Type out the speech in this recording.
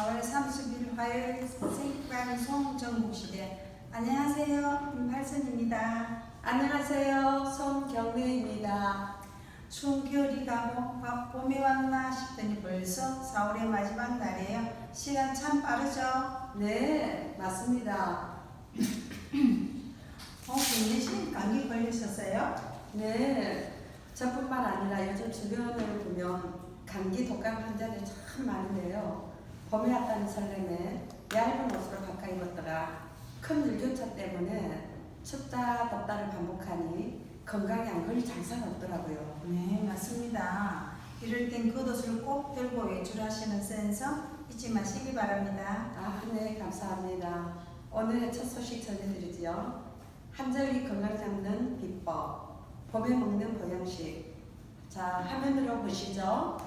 4월 30일 화요일 생방 송 정복시대 안녕하세요 임팔선입니다 안녕하세요. 손경래입니다. 추운 겨울이 가고 막 봄이 왔나 싶더니 벌써 4월의 마지막 날이에요 시간 참 빠르죠 네, 맞습니다. 어 김예신 감기 걸리셨어요? 네, 저뿐만 아니라 요즘 주변을 보면 감기 독감 환자들이 참 많은데요. 봄이 왔다는 설렘에 얇은 옷으로 가까이 입었다가 큰 일교차 때문에 춥다 덥다를 반복하니 건강에 안 걸릴 장사가 없더라고요. 네 맞습니다 이럴 땐 겉옷을 꼭 들고 외출하시는 센서 잊지 마시기 바랍니다 아, 네, 감사합니다. 오늘의 첫 소식 전해드리지요. 한절기 건강 잡는 비법, 봄에 먹는 보양식. 자, 화면으로 보시죠.